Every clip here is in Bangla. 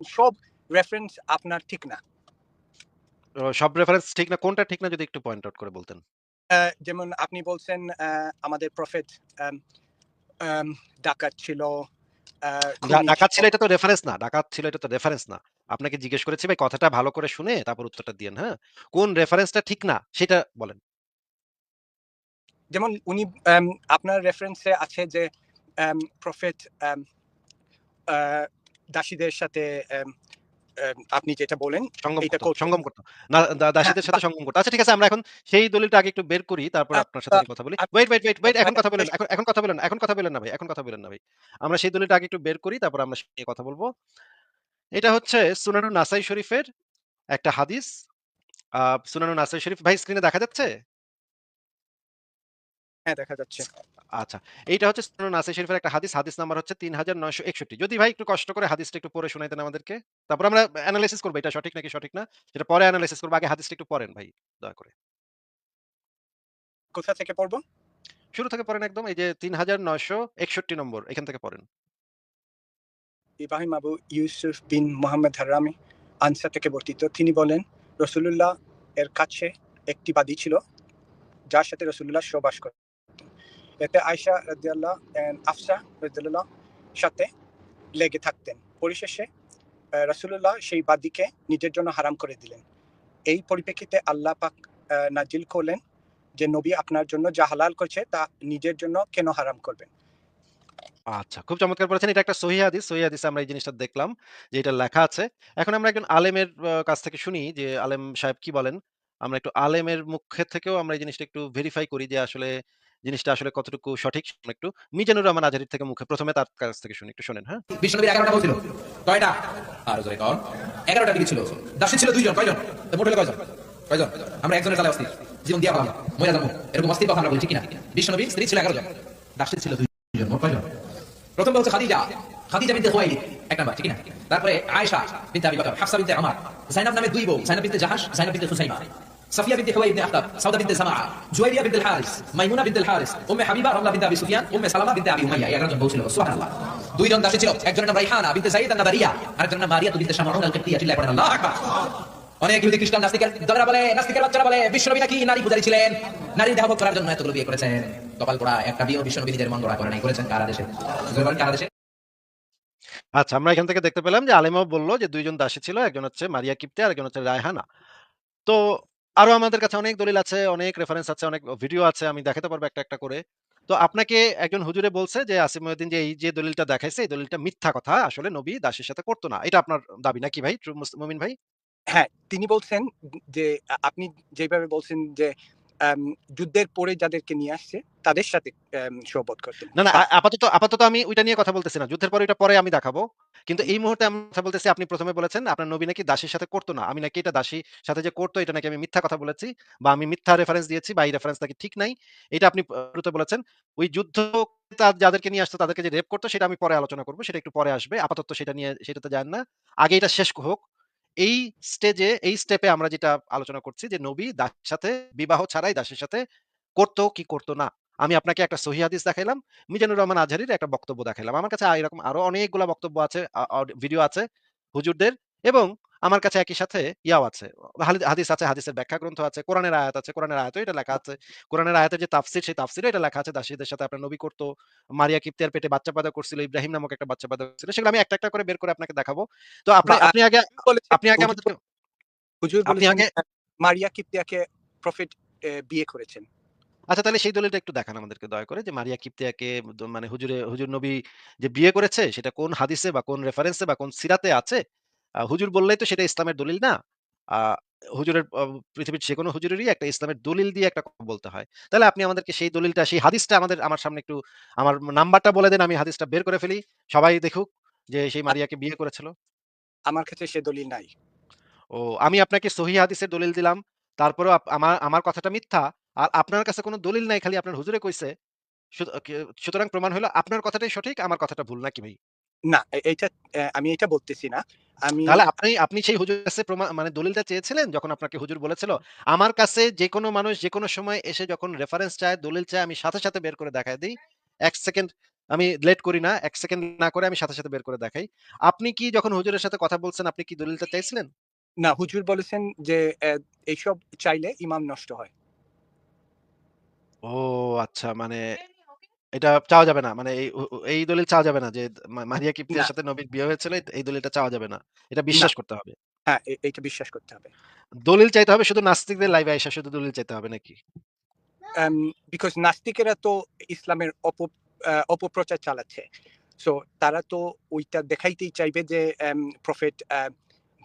সব রেফারেন্স আপনার ঠিক না। সব রেফারেন্স ঠিক না কোনটা ঠিক না যদি একটু পয়েন্ট আউট করে বলতেন। যেমন আপনি বলছেন আমাদের প্রফেট ডাকাত ছিল ডাকাত ছিল। এটা তো রেফারেন্স না ডাকাত ছিল এটা তো রেফারেন্স না। আপনাকে জিজ্ঞেস করেছি ভাই কথাটা ভালো করে শুনে তারপর উত্তরটা দিয়েন হ্যাঁ? কোন রেফারেন্সটা ঠিক না সেটা বলেন। যেমন উনি আপনার রেফারেন্সে আছে যে প্রফেট দাসীদের সাথে আপনি যেটা বলেন সঙ্গম করতো। সঙ্গম করতো। না দাসীদের সাথে সঙ্গম করতো। আচ্ছা ঠিক আছে আমরা এখন সেই দলিলটা আগে একটু বের করি তারপর আপনার সাথে কথা বলি। ওয়েট ওয়েট ওয়েট ওয়েট এখন কথা বলেন এখন এখন কথা বলেন না, এখন কথা বলেন না ভাই এখন কথা বলেন না ভাই। আমরা সেই দলিলটা আগে একটু বের করি তারপর আমরা সেই কথা বলব। এটা হচ্ছে সুনানু নাসাই শরীফের একটা হাদিস। আহ, সুনানু নাসাই শরীফ ভাই স্ক্রিনে দেখা যাচ্ছে? হ্যাঁ দেখা যাচ্ছে। আচ্ছা এইটা হচ্ছে সুনানু নাসাই শরীফের একটা হাদিস। হাদিস নাম্বার হচ্ছে তিন হাজার নয়শো একষট্টি। যদি ভাই একটু কষ্ট করে হাদিসটা একটু পড়ে শোনাইতেন আমাদেরকে। তারপর আমরা অ্যানালাইসিস করব এটা সঠিক নাকি সঠিক না? সেটা পরে অ্যানালাইসিস করব আগে হাদিসটা একটু পড়েন ভাই দয়া করে। কোথা থেকে পড়ব? শুরু থেকে পড়েন একদম এই যে তিন হাজার নয়শো একষট্টি নম্বর এখান থেকে পড়েন। ইব্রাহিম আবু ইউসুফ বিন মোহাম্মদ হারামি আনসা থেকে বর্তিত। তিনি বলেন রসুলুল্লাহ এর কাছে একটি বাদী ছিল যার সাথে রসুলুল্লাহ সবাস করতেন এতে আয়সা রাদিয়াল্লাহ আফসা রাদিয়াল্লাহ সাথে লেগে থাকতেন। পরিশেষে আহ, রসুলুল্লাহ সেই বাদীকে নিজের জন্য হারাম করে দিলেন। এই পরিপ্রেক্ষিতে আল্লাহ পাক নাজিল করলেন যে নবী আপনার জন্য যা হালাল করছে তা নিজের জন্য কেন হারাম করবেন? আচ্ছা খুব চমৎকার বলেছেন। এটা একটা সহি হাদিস। সহি হাদিসে আমরা এই জিনিসটা দেখলাম যে এটা লেখা আছে। এখন আমরা একজন আলেমের কাছ থেকে শুনি যে আলেম সাহেব কি বলেন? আমরা একটু আলেমের মুখে থেকেও আমরা এই জিনিসটা একটু ভেরিফাই করি যে আসলে জিনিসটা আসলে কতটুকু সঠিক একটু মিজানুর রহমান আজহারির থেকে মুখে প্রথমে তার কাছ থেকে শুনি একটু শোনেন হ্যাঁ? কয়টা? আর কর ছিল। দাসী ছিল দুইজন। কয়জন? কয়জন? কয়জন? আমরা একজনের তালে অস্থির। জীবন দিয়া মজা যাব এরকম অস্থির কথা আমরা বলছি কিনা? স্ত্রী ছিল এগারো জন। দাসী ছিল দুইজন। মোট কয়জন? প্রথম হচ্ছে খাদিজা। খাদিজা বিনতে হুয়াইলি এক নাম্বার, ঠিক না তারপরে আয়েশা বিনতে আবি বকর। হাফসা বিনতে আমার। জাইনাব নামে দুই বউ। Zainab binte Jahsh Zainab binte Safiyya binte Huyay ibne Akhtab, Sawda binte Zama Juwairiya binte হারিস মাইমুনা বিনতে হারিস উম্মে হাবিবা রামলা বিনতে আবি সুফিয়ান, উম্মে সালামা বিনতে আবি উমাইয়া, এগারো জন বউ ছিল, সুবহানাল্লাহ। দুইজন দাসী ছিল, একজনের নাম রাইহানা বিনতে জাইদ আন-নাবারিয়া, আরেকজনের নাম মারিয়া বিনতে শামাউন আল-কিবতিয়া চিল্লায় পড়েন, আল্লাহু আকবার। অনেক ইহুদি খ্রিস্টান নাস্তিকের দলেরা বলে, নাস্তিকের বাচ্চারা বলে, বিশ্বনবী নাকি নারী পূজারী ছিলেন? নারী দেহ করার জন্য এতগুলো বিয়ে করেছেন। কপাল পোড়া একটা বিয়ে বিশ্বনবী নিজের মন গড়া করে নাই, করেছেন কারা দেশে? কারা দেশে? আচ্ছা আমরা এখান থেকে দেখতে পেলাম যে আলেমাও বলল যে দুইজন দাসী ছিল, একজন হচ্ছে মারিয়া কিপ্তে আর একজন হচ্ছে রায়হানা। তো আরও আমাদের কাছে অনেক দলিল আছে অনেক রেফারেন্স আছে অনেক ভিডিও আছে আমি দেখাতে পারব একটা একটা করে। তো আপনাকে একজন হুজুরে বলছে যে আসিম মহিউদ্দিন যে এই যে দলিলটা দেখাইছে এই দলিলটা মিথ্যা কথা আসলে নবী দাসের সাথে করতো না। এটা আপনার দাবি নাকি ভাই মুমিন ভাই? হ্যাঁ তিনি বলছেন যে আপনি যেভাবে বলছেন যে যুদ্ধের পরে যাদেরকে নিয়ে আসছে তাদের সাথে সহবত করতেন। না না আপাতত আপাতত আমি ওইটা নিয়ে কথা বলতেছি না। যুদ্ধের পরে ওইটা পরে আমি দেখাবো। কিন্তু এই মুহূর্তে আমি কথা বলতেছি, আপনি প্রথমে বলেছেন, আপনার নবী নাকি দাসীর সাথে করতো না। আমি নাকি এটা দাসীর সাথে যে করতো, এটা নাকি আমি মিথ্যা কথা বলেছি বা আমি মিথ্যা রেফারেন্স দিয়েছি বা এই রেফারেন্স নাকি ঠিক নাই। এটা আপনি শুরুতে বলেছেন। ওই যুদ্ধ যাদেরকে নিয়ে আসতো, তাদেরকে যে রেপ করতো, সেটা আমি পরে আলোচনা করব, সেটা একটু পরে আসবে। আপাতত সেটা নিয়ে, সেটাতে যান না। আগে এটা শেষ হোক। এই স্টেজে এই স্টেপে আমরা যেটা আলোচনা করছি যে নবী দাসের সাথে, বিবাহ ছাড়াই দাসের সাথে করতো কি করতো না। আমি আপনাকে একটা সহি হাদিস দেখাইলাম। মিজানুর রহমান আজহারির একটা বক্তব্য দেখাইলাম। আমার কাছে এরকম আরও অনেকগুলা বক্তব্য আছে ভিডিও আছে হুজুরদের এবং আমার কাছে একই সাথে ইয়াও আছে। হাদিস আছে হাদিসের ব্যাখ্যা গ্রন্থ আছে কোরআনের আয়াত আছে কোরআনের আয়াতে এটা লেখা আছে। কোরআনের আয়াতের যে তাফসির সেই তাফসিরে এটা লেখা আছে। দাসীদের সাথে আপনার নবী করতো মারিয়া কিপ্তিয়ার পেটে বাচ্চা পাদা করছিল ইব্রাহিম নামক একটা বাচ্চা পয়দা করছিল সেগুলো আমি একটা একটা করে বের করে আপনাকে দেখাবো। তো আপনি আপনি আগে আপনি আগে হুজুর আপনি আগে- মারিয়া কিপ্তিয়াকে প্রফেট বিয়ে করেছেন। আচ্ছা তাহলে সেই দলিলটা একটু দেখান আমাদেরকে দয়া করে যে মারিয়া কিপ্তিয়াকে মানে হুজুরে হুজুর নবী যে বিয়ে করেছে সেটা কোন হাদিসে বা কোন রেফারেন্সে বা কোন সিরাতে আছে? হুজুর বললেই তো সেটা ইসলামের দলিল না। হুজুরের পৃথিবীর যে কোনো হুজুরেরই একটা ইসলামের দলিল দিয়ে একটা কথা বলতে হয়। তাহলে আপনি আমাদেরকে সেই দলিলটা সেই হাদিসটা আমাদের আমার সামনে একটু আমার নাম্বারটা বলে দেন আমি হাদিসটা বের করে ফেলি। সবাই দেখুক যে সেই মারিয়াকে বিয়ে করেছিল। আমার কাছে সে দলিল নাই। ও আমি আপনাকে সহি হাদিসের দলিল দিলাম। তারপরেও আমার আমার কথাটা মিথ্যা। আর আপনার কাছে কোনো দলিল নাই খালি আপনার হুজুরে কইছে সুতরাং প্রমাণ হলো আপনার কথাটাই সঠিক আমার কথাটা ভুল নাকি ভাই না এ- এইটা আমি এটা বলতেছি না আমি তাহলে আপনি আপনি সেই হুজুরের কাছে প্রমাণ মানে দলিলটা চেয়েছিলেন যখন আপনাকে হুজুর বলেছিল আমার কাছে যে কোনো মানুষ যে কোনো সময় এসে যখন রেফারেন্স চায় দলিল চায় আমি সাথে সাথে বের করে দেখায় দিই এক সেকেন্ড আমি লেট করি না। ১ সেকেন্ড না করে আমি সাথে, সাথে বের করে দেখাই। আপনি কি যখন হুজুরের সাথে কথা বলছেন আপনি কি দলিলটা চাইছিলেন? না, হুজুর বলেছেন যে এইসব চাইলে ইমান নষ্ট হয়। ও আচ্ছা মানে এটা চাওয়া যাবে না। মানে এই ও ও এই দলিল চাওয়া যাবে না যে মা মারিয়া কিপ্তিয়ার না। সাথে নবীর বিয়ে হয়েছিল এই দলিলটা চাওয়া যাবে না। এটা না। বিশ্বাস করতে হবে। হ্যাঁ, এ এইটা বিশ্বাস করতে হবে। দলিল চাইতে হবে শুধু নাস্তিকদের লাইভে আইসা শুধু দলিল চাইতে হবে নাকি? বিকজ নাস্তিকেরা তো ইসলামের অপ আ অপপ্রচার চালাচ্ছে। সো তারা তো ওইটা দেখাইতেই চাইবে যে প্রফেট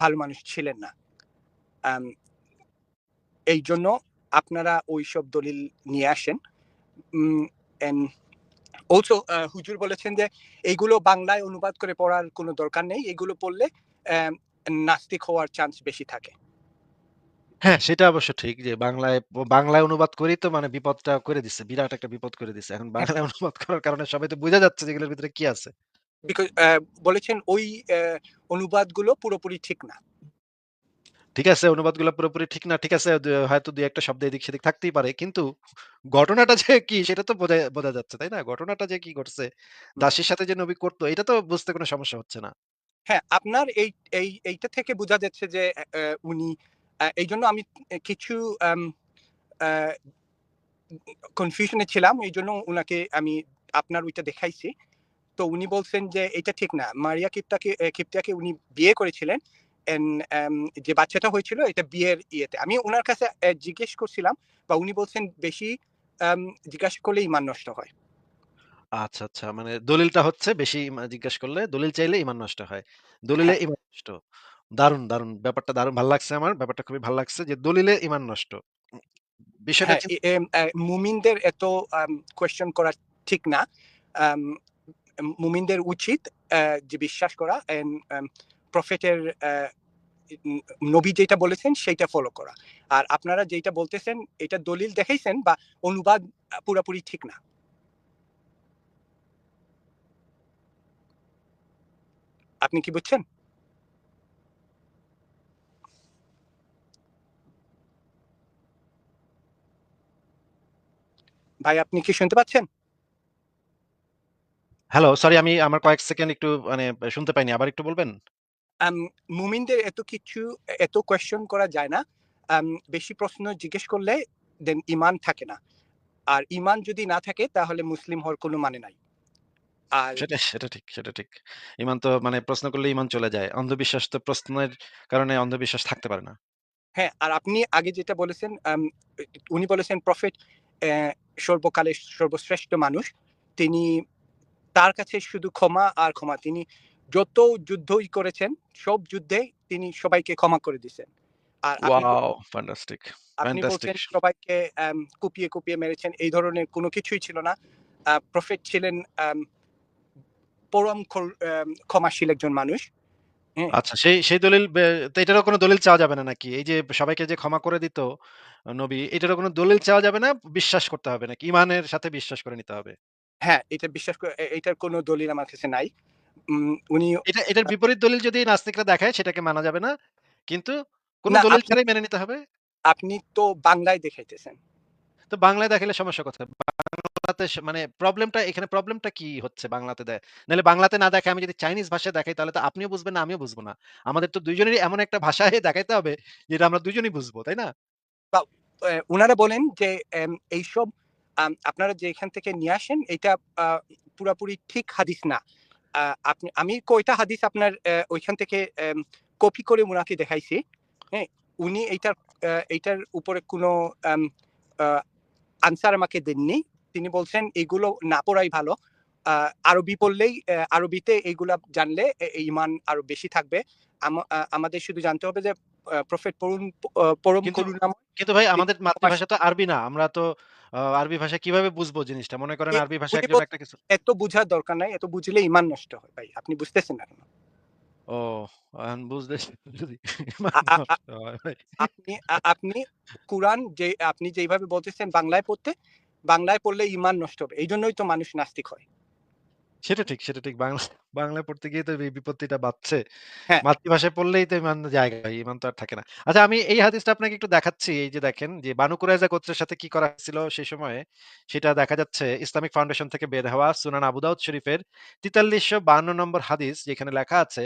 ভালো মানুষ ছিলেন না। এই এইজন্য আপনারা ওইসব দলিল নিয়ে আসেন। অলসো হুজুর বলেছেন যে এইগুলো বাংলায় অনুবাদ করে পড়ার কোনো দরকার নেই। এগুলো পড়লে নাস্তিক হওয়ার চান্স বেশি থাকে। হ্যাঁ, সেটা অবশ্য ঠিক যে বাংলায় বাংলায় অনুবাদ করেই তো মানে বিপদটা করে দিছে। বিরাট একটা বিপদ করে দিছে। এখন হ্যাঁ। বাংলায় অনুবাদ করার কারণে সবাই তো বোঝা যাচ্ছে যেগুলোর ভিতরে কি আছে। বলেছেন ওই অনুবাদগুলো পুরোপুরি ঠিক না। ঠিক আছে অনুবাদগুলো পুরোপুরি ঠিক না। ঠিক আছে হয়তো ২-১ টা শব্দ এদিক সেদিক থাকতেই পারে। কিন্তু ঘটনাটা যে কি সেটা তো বোঝা বোঝা যাচ্ছে, তাই না? ঘটনাটা যে কি ঘটছে। দাসীর সাথে যে নবী করতো এটা তো বুঝতে কোনো সমস্যা হচ্ছে না। হ্যাঁ, আপনার এই এই এইটা থেকে বোঝা যাচ্ছে যে উনি আ এইজন্য আমি কিছু কনফিউশন ছিলাম। এইজন্য উনাকে আমি আপনার ওইটা দেখাইছি। তো উনি বলছেন যে এটা ঠিক না। মারিয়া কিপ্তাকে এ কিপ্তিয়াকে উনি বিয়ে করেছিলেন। যে বাচ্চাটা হয়েছিল এটা বিয়ের ইয়েতে। আমি উনার কাছে জিজ্ঞেস করছিলাম বা উনি বলছেন বেশি জিজ্ঞাসা করলে ঈমান নষ্ট হয়। আচ্ছা, আচ্ছা। মানে দলিলটা হচ্ছে বেশি জিজ্ঞেস করলে দলিল চাইলে ঈমান নষ্ট হয়। দলিলে হ্যাঁ। ঈমান নষ্ট। দারুণ, দারুণ। ব্যাপারটা দারুণ ভালো লাগছে আমার। ব্যাপারটা খুবই ভালো লাগছে যে দলিলে ঈমান নষ্ট। বিষয়টা হ্যাঁ, মুমিনদের এত কোয়েশ্চেন করা ঠিক না। মুমিনদের উচিত যে বিশ্বাস করা প্রফেটের নবী যেটা বলেছেন সেইটা ফলো করা। আর আপনারা যেইটা বলতেছেন এটা দলিল দেখাইছেন বা অনুবাদ পুরাপুরি ঠিক না। আপনি কি বুঝছেন? ভাই আপনি কি শুনতে পাচ্ছেন? হ্যালো, সরি আমি আমার কয়েক সেকেন্ড একটু মানে শুনতে পাইনি। আবার একটু বলবেন? মুমিনদের এত কিছু এত কোয়েশ্চেন করা যায় না। বেশি প্রশ্ন জিজ্ঞেস করলে দেন ইমান থাকে না। আর ইমান যদি না থাকে তাহলে মুসলিম হওয়ার কোনো মানে নাই। আর সেটা সেটা ঠিক, সেটা ঠিক। ঈমান তো মানে প্রশ্ন করলে ঈমান চলে যায়। অন্ধবিশ্বাস তো প্রশ্নের কারণে অন্ধবিশ্বাস থাকতে পারে না। হ্যাঁ, আর আপনি আগে যেটা বলেছেন উনি বলেছেন প্রফেট অ্যা সর্বকালের সর্বশ্রেষ্ঠ মানুষ। তিনি তার কাছে শুধু ক্ষমা আর ক্ষমা। তিনি যত যুদ্ধই করেছেন সব যুদ্ধে তিনি সবাইকে ক্ষমা করে দিছেন। আর আপনি ফ্যান্টাস্টিক, আপনি বলছেন সবাইকে কুপিয়ে, কুপিয়ে মেরেছেন। এই ধরনের কোনো কিছুই ছিল না। প্রফেট ছিলেন পরম ক্ষমাশীল একজন মানুষ। হ্যাঁ? আচ্ছা সেই সেই দলিল এটারও কোনো দলিল চাওয়া যাবে না নাকি? এই যে সবাইকে যে ক্ষমা করে দিত নবী, এটারও কোনো দলিল চাওয়া যাবে না? বিশ্বাস করতে হবে নাকি? ইমানের সাথে বিশ্বাস করে নিতে হবে? হ্যাঁ, এটা বিশ্বাস করে এ এইটার কোনো দলিল আমার কাছে নাই। উনি এটা এটার বিপরীত দলিল যদি নাস্তিকরা দেখায় সেটাকে মানা যাবে না। কিন্তু কোনো দলিল ছাড়াই মেনে নিতে হবে? আপনি তো বাংলায় দেখাইতেছেন। তো বাংলায় দেখাইলে সমস্যা কোথায়? বাংলাতে মানে প্রবলেমটা এখানে প্রবলেমটা কি হচ্ছে বাংলাতে দে নাহলে বাংলাতে না দেখায় আমি যদি চাইনিজ ভাষায় দেখাই তাহলে তো আপনিও বুঝবেন না, আমিও বুঝব না। আমাদের তো ২ জনেরই এমন একটা ভাষায় দেখাইতে হবে যেটা আমরা দুজনই বুঝব, তাই না? উনারা বলেন যে এইসব আপনারা যে এখান থেকে নিয়ে আসেন এটা পুরাপুরি ঠিক হাদিস না। আপনি, আমি কয়টা হাদিস আপনার ওইখান থেকে কপি করে উনাকে দেখাইছি। হ্যাঁ? উনি এইটার এইটার উপরে কোনো আনসার আমাকে দেননি। তিনি বলছেন, এগুলো না পড়াই ভালো। আরবি পড়লেই আরবিতে এইগুলা জানলে ইমান আরও বেশি থাকবে। আমাদের শুধু জানতে হবে যে প্রফেট পরম পরম করুণাময় কিন্তু ভাই আমাদের মাতৃভাষা তো আরবি না। আমরা তো আরবি ভাষা কীভাবে বুঝব জিনিসটা? মনে করেন আরবি ভাষা একজন একটা কিছু এত বুঝার দরকার নাই। এত বুঝলে ঈমান নষ্ট হয় ভাই। আপনি বুঝতেছেন না কেন? ও এখন বুঝলে যদি ঈমান আ আ আ নষ্ট হয় ভাই। আপনি আপনি কুরআন যে আপনি যেইভাবে বলতেছেন বাংলায় পড়তে, বাংলায় পড়লে ঈমান নষ্ট হবে। এইজন্যই তো মানুষ নাস্তিক হয়। সেটা ঠিক, সেটা ঠিক। বাংলা বাংলায় পড়তে গিয়ে তো এই বিপত্তিটা বাধছে। হ্যাঁ। মাতৃভাষায় পড়লেই তো ইমান জায়গা হয়, ইমান তো আর থাকে না। আচ্ছা আমি এই হাদিসটা আপনাকে একটু দেখাচ্ছি। এই যে দেখেন যে বানু কুরাইজা গোত্রের সাথে কি করা হয়েছিল সেই সময়ে সেটা দেখা যাচ্ছে ইসলামিক ফাউন্ডেশন থেকে বের হওয়া সুনান আবু দাউদ শরীফের ৪৩৫২ নম্বর হাদিস যেখানে লেখা আছে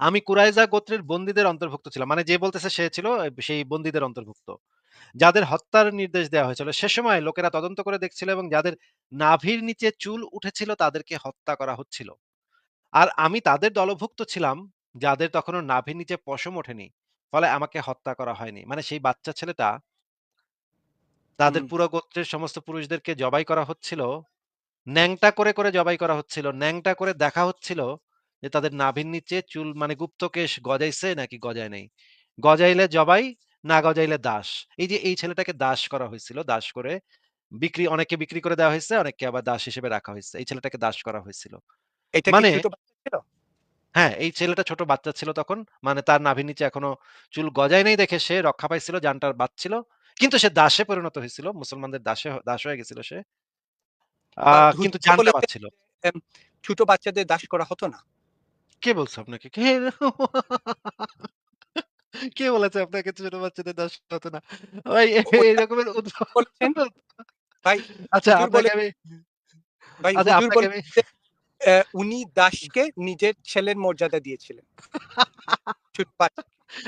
আমি কুরাইজা গোত্রের বন্দীদের অন্তর্ভুক্ত ছিলাম। মানে যে বলতেছে সে ছিল সেই বন্দীদের অন্তর্ভুক্ত। যাদের হত্যার নির্দেশ দেওয়া হয়েছিল সে সময় লোকেরা তদন্ত করে দেখছিল এবং যাদের নাভির নিচে চুল উঠেছিল তাদেরকে হত্যা করা হচ্ছিল। আর আমি তাদের দলভুক্ত ছিলাম যাদের তখনও নাভির নিচে পশম ওঠেনি। ফলে আমাকে হত্যা করা হয়নি। মানে সেই বাচ্চা ছেলেটা তাদের পুরো গোত্রের সমস্ত পুরুষদেরকে জবাই করা হচ্ছিল। ন্যাংটা করে, করে জবাই করা হচ্ছিল। ন্যাংটা করে দেখা হচ্ছিল যে তাদের নাভির নিচে চুল মানে গুপ্তকেশ গজাইছে নাকি গজায় নাই। গজাইলে জবাই, না গজাইলে দাস। এই যে এই ছেলেটাকে দাস করা হয়েছিল। দাস করে বিক্রি অনেককে বিক্রি করে দেওয়া হয়েছে, অনেককে আবার দাস হিসেবে রাখা হয়েছে। এই ছেলেটাকে দাস করা হয়েছিল। মানে ছিল? হ্যাঁ, এই ছেলেটা ছোট বাচ্চা ছিল তখন। মানে তার নাভির নিচে এখনও চুল গজায় নাই দেখে সে রক্ষা পাইছিল, জানটা বাঁচছিল। কিন্তু সে দাসে পরিণত হয়েছিল। মুসলমানদের দাসে দাস হয়ে গেছিল সে। কিন্তু জানটা বাঁচছিল। এম ছোট বাচ্চাদের দাস করা হতো না। কে বলছে আপনাকে? কে কে বলেছে আপনাকে ছোট বাচ্চাদের দাস হতো না? ভাই এই রকমের বলেছেন। ভাই আচ্ছা আপনাকে আমি ভাই আচ্ছা আপনাকে আমি উনি দাসকে নিজের ছেলের মর্যাদা দিয়েছিলেন।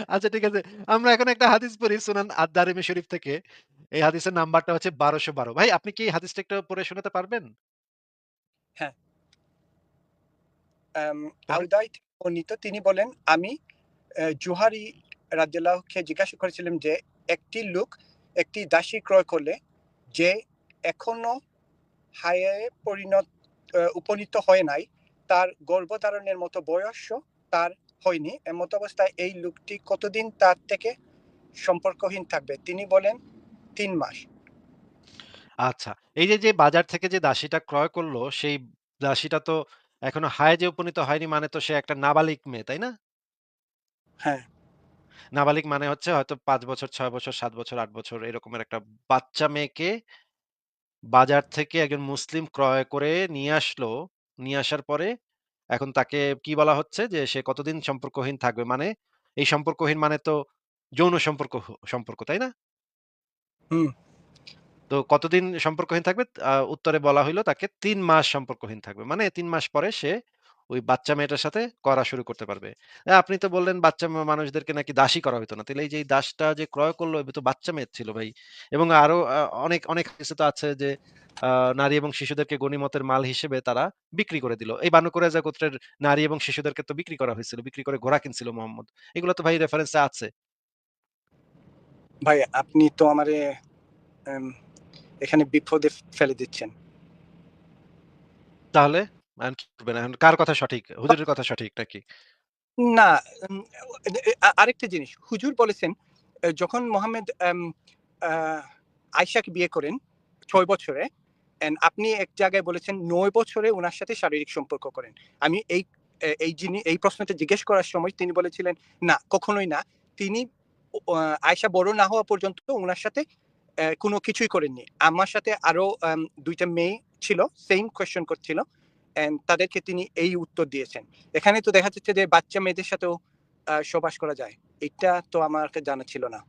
আচ্ছা ঠিক আছে। আমরা এখন একটা হাদিস পড়ি সুনান আদ-দারিমি শরীফ থেকে। এই হাদিসের নাম্বারটা হচ্ছে ১২১২ ভাই আপনি কি হাদিসটা একটু পড়ে শোনাতে পারবেন? হ্যাঁ। তিনি বলেন, আমি জুহারি রাদিয়াল্লাহুকে জিজ্ঞাসা করেছিলাম যে, একটি লোক একটি দাসী ক্রয় করলে যে এখনও হায়ে পরিণত উপনীত হয় নাই, তার গর্ভধারণের মতো বয়সও তার হয়নি। এমত অবস্থায় এই লোকটি কতদিন তার থেকে সম্পর্কহীন থাকবে? তিনি বলেন তিন মাস। আচ্ছা। এই যে, যে বাজার থেকে যে দাসীটা ক্রয় করল সেই দাসীটা তো এখনও হায় হায়েজে উপনীত হয়নি মানে তো সে একটা নাবালিক মেয়ে, তাই না? হ্যাঁ। নাবালিগ মানে হচ্ছে হয়তো ৫ বছর, ৬ বছর, ৭ বছর, ৮ বছর এরকমের একটা বাচ্চা মেয়েকে বাজার থেকে একজন মুসলিম ক্রয় করে নিয়ে আসলো। নিয়ে আসার পরে এখন তাকে কি বলা হচ্ছে যে সে কতদিন সম্পর্কহীন থাকবে? মানে এই সম্পর্কহীন মানে তো যৌন সম্পর্ক সম্পর্ক, তাই না? হুম। তো কতদিন সম্পর্কহীন থাকবে? উত্তরে বলা হইল তাকে তিন মাস সম্পর্কহীন থাকবে। মানে তিন মাস পরে সে ওই বাচ্চা মেয়েটার সাথে করা শুরু করতে পারবে। আ আপনি তো বললেন বাচ্চা মানুষদেরকে নাকি দাসী করা হতো না। তাইলে এই যে দাসটা যে ক্রয় করল তো বাচ্চা মেয়ে ছিল ভাই। এবং আরও অনেক, অনেক হাদিসে তো আছে যে নারী এবং শিশুদেরকে গনিমতের মাল হিসেবে তারা বিক্রি করে দিল। এই বানু কুরাইজা গোত্রের নারী এবং শিশুদেরকে তো বিক্রি করা হয়েছিল। বিক্রি করে ঘোড়া কিনছিল মোহাম্মদ এগুলো তো ভাই রেফারেন্স আছে। ভাই আপনি তো আমারে এখানে বিপদে ফেলে দিচ্ছেন। তাহলে? কার কথা সঠিক? হুজুরের কথা সঠিক নাকি? না, আরেকটা জিনিস। হুজুর বলেছেন যখন মোহাম্মদ এম আ আয়েশাকে বিয়ে করেন ৬ বছরে এন্ড আপনি এক জায়গায় বলেছেন নয় বছরে ওনার সাথে শারীরিক সম্পর্ক করেন। আমি এই এই জিনি এই প্রশ্নটা জিজ্ঞেস করার সময় তিনি বলেছিলেন, "না, কখনোই না।" তিনি ও আ আয়েশা বড় না হওয়া পর্যন্ত ওনার সাথে কোনো কিছুই করেননি। আমার সাথে আরও আম ২ মেয়ে ছিল, সেইম কোয়েশ্চেন করছিল। তাদেরকে তিনি এই উত্তর দিয়েছেন। এখানে তো দেখা যাচ্ছে যে বাচ্চা মেয়েদের সাথেও আ সহবাস করা যায়। এটা তো আমার জানা ছিল না।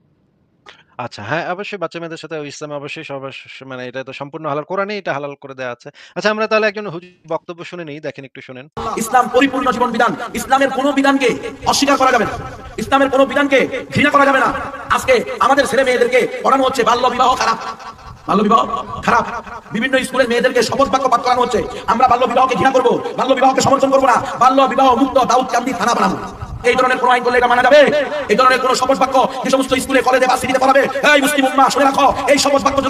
আচ্ছা, হ্যাঁ, অবশ্যই বাচ্চা মেয়েদের সাথে ইসলামে অবশ্যই সহবাস মানে এটা তো সম্পূর্ণ হালাল। কোরআনেই এটা হালাল করে দেয়া আছে। আচ্ছা আমরা তাহলে একজন হুজুর বক্তব্য শুনে নেই। দেখেন একটু শুনেন ইসলাম পরিপূর্ণ জীবন বিধান ইসলামের কোন বিধানকে অস্বীকার করা যাবে না ইসলামের কোন বিধানকে ঘৃণা করা যাবে না আজকে আমাদের ছেলে মেয়েদেরকে পড়ানো হচ্ছে বাল্য বিবাহ খারাপ যদি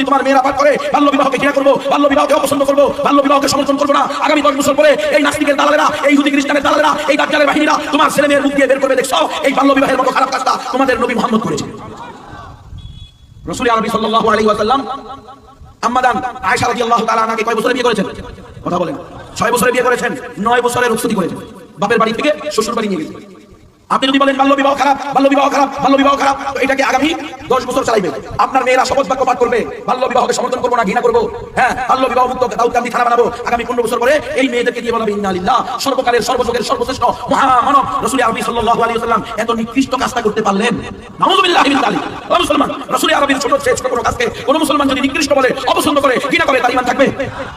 তোমার করে বাল্য বিবাহকে বাল্য বিবাহকে বাল্য বিবাহকে সমর্থন করব না। আগামী দশ বছর পরে এই নাস্তিকের দালালেরা, এই ইহুদি খ্রিস্টানের দালালেরা, এই দাজ্জালের বাহিনীরা তোমার ছেলে মেয়ের মুখ দিয়ে বের করবে দেখছ? এই বাল্য বিবাহের মতো খারাপ কাজটা তোমাদের নবী মোহাম্মদ করেছে রসুল আরবি সাল্লাল্লাহু আলাইহি ওয়াসাল্লাম, আম্মাদান আয়েশা রাদিয়াল্লাহু তাআলা আনাকে কয় বছরে বিয়ে করেছেন? কথা বলেন। 6 বছরে বিয়ে করেছেন 9 বছরে রুখসতি করেছেন। বাপের বাড়ি থেকে শ্বশুর বাড়ি নিয়ে গেছেন। আপনি যদি বলেন বাল্য বিবাহ খারাপ, বাল্য বিবাহ খারাপ, বাল্য বিবাহ খারাপ, তো এটাকে আগামী দশ বছর চালাইবে। আপনার মেয়েরা শপথ বাক্য পাঠ করবে, বাল্য বিবাহকে সমর্থন করব না, ঘৃণা করব। হ্যাঁ বাল্য বিবাহ মুক্ত দাউদ গান্ধী থানা বানাবো। আগামী পনেরো বছর পরে এই মেয়েদেরকে দিয়ে বলাবে, ইন্না আলিল্লাহ সর্বকালের, সর্বযুগের, সর্বশ্রেষ্ঠ, মহামানব রসুল আরবি সাল্লাল্লাহু আলাইহি ওয়াসাল্লাম এত নিকৃষ্ট কাজটা করতে পারলেন। মিন মুসলমান রসুল আরবির ছোট চেয়ে ছোট কোনো কাজকে কোনো মুসলমান যদি নিকৃষ্ট বলে, অপছন্দ করে, ঘৃণা করে, তার থাকবে?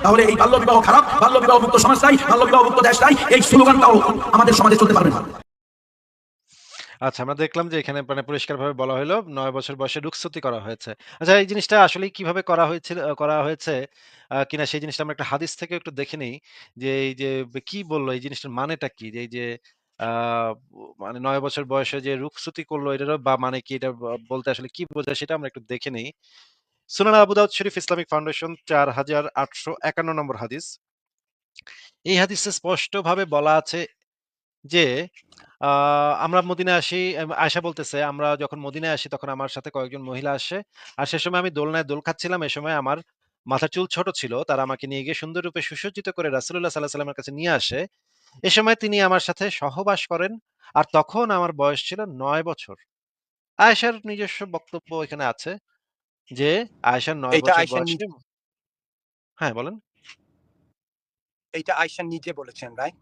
তাহলে এই বাল্য বিবাহ খারাপ, বাল্য বিবাহ মুক্ত সমাজ বাল্য বিবাহ মুক্ত দেশ চাই, এই স্লোগানটাও আমাদের সমাজে চলতে পারবে না। আচ্ছা আমরা দেখলাম যে এখানে মানে পরিষ্কারভাবে বলা হলো ৯ বছর বয়সে রুখসতি করা হয়েছে। আচ্ছা এই জিনিসটা আসলেই কীভাবে করা হয়েছিল, করা হয়েছে কিনা সেই জিনিসটা আমরা একটা হাদিস থেকে একটু দেখে নেই। যে এই যে কি বলল, এই জিনিসটার মানেটা কি? যে এই যে মানে ৯ বছর বয়সে যে রুখসতি করল এটারও বা মানে কি এটা বলতে আসলে কি বোঝায় সেটা আমরা একটু দেখে নেই। Sunan Abu Dawud Sharif Islamic Foundation ৪৮৫১ নম্বর হাদিস। এই হাদিসে স্পষ্টভাবে বলা আছে যে আ আমরা মদিনায় আসি এম আয়েশা বলতেছে, "আমরা যখন মদিনায় আসি তখন আমার সাথে কয়েকজন মহিলা আসে। আর সে সময় আমি দোলনায় দোল খাচ্ছিলাম। এ সময় আমার মাথার চুল ছোট ছিল। তারা আমাকে নিয়ে গিয়ে সুন্দর রূপে সুসজ্জিত করে রাসূলুল্লাহ সাল্লাল্লাহু আলাইহি ওয়াসাল্লামের কাছে নিয়ে আসে। এ সময় তিনি আমার সাথে সহবাস করেন। আর তখন আমার বয়স ছিল ৯ বছর।" আয়েশার নিজস্ব বক্তব্য এখানে আছে যে আয়েশার ৯ এইটা বছর আয়েশা বয়সে নিজে হ্যাঁ, বলেন। এইটা আয়েশা নিজে বলেছেন, রাইট?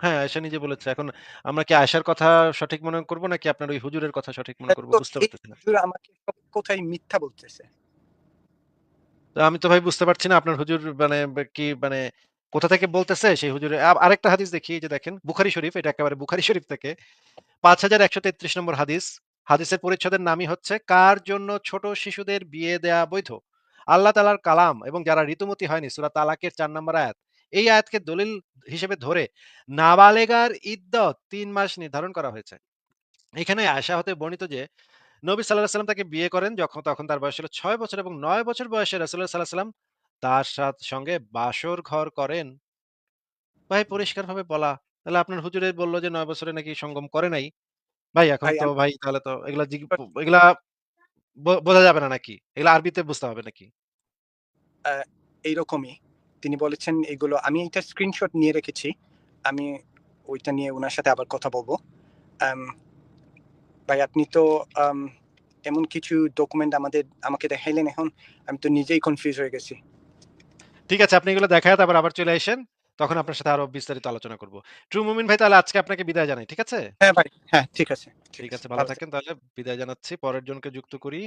হ্যাঁ, আয়েশা নিজে বলেছে। এখন আমরা কি আয়েশার কথা সঠিক মনে করব নাকি আপনার ওই হুজুরের কথা সঠিক মনে করব বুঝতে পারতেছি না। হুজুর আমাকে সব মিথ্যা বলতেছে। আমি তো ভাই বুঝতে পারছি না আপনার হুজুর মানে কি মানে কোথা থেকে বলতেছে সেই হুজুরে আরেকটা হাদিস দেখি যে দেখেন বুখারী শরীফ এটা একেবারে বুখারী শরীফ থেকে ৫১৩৩ নম্বর হাদিস। হাদিসের পরিচ্ছদের নামই হচ্ছে কার জন্য ছোট শিশুদের বিয়ে দেয়া বৈধ? আল্লাহ তাআলার কালাম এবং যারা ঋতুমতী হয়নি সূরা তালাকের ৪ নম্বর আয়াত। এই আয়াতকে দলিল হিসেবে ধরে নাবালেগার ইদ্দত ৩ মাস নির্ধারণ করা হয়েছে। এখানে আয়েশা হতে বর্ণিত যে নবী আলাইহি সাল্লাম তাকে বিয়ে করেন যখন তখন তার বয়স ছিল ৬ বছর এবং ৯ বছর বয়সে রাসূলুল্লাহ সাল্লাল্লাহু আলাইহি সাল্লাম তার সাথ সঙ্গে বাসর ঘর করেন। ভাই পরিষ্কারভাবে বলা। তাহলে আপনার হুজুরে বলল যে নয় বছরে নাকি সঙ্গম করে নাই। ভাই এখন তো ভাই তাহলে তো এগুলা এগুলা বোঝা যাবে না নাকি? এগুলা আরবিতে বুঝতে হবে নাকি? এইরকমই। তিনি বলেছেন এগুলো আমি এটা স্ক্রিনশট নিয়ে রেখেছি। আমি ওইটা নিয়ে ওনার সাথে আবার কথা বলব ভাই আপনি তো এমন কিছু ডকুমেন্ট আমাদের আমাকে দেখাইলেন এখন আমি তো নিজেই কনফিউজ হয়ে গেছি। ঠিক আছে আপনি এগুলো দেখায় তারপর আবার চলে আসেন তখন আপনার সাথে আরও বিস্তারিত আলোচনা করব। ট্রু মুমিন ভাই তাহলে আজকে আপনাকে বিদায় জানাই। ঠিক আছে? হ্যাঁ ভাই, হ্যাঁ ঠিক আছে। ঠিক আছে ভালো থাকেন তাহলে বিদায় জানাচ্ছি। পরের জনকে যুক্ত করি।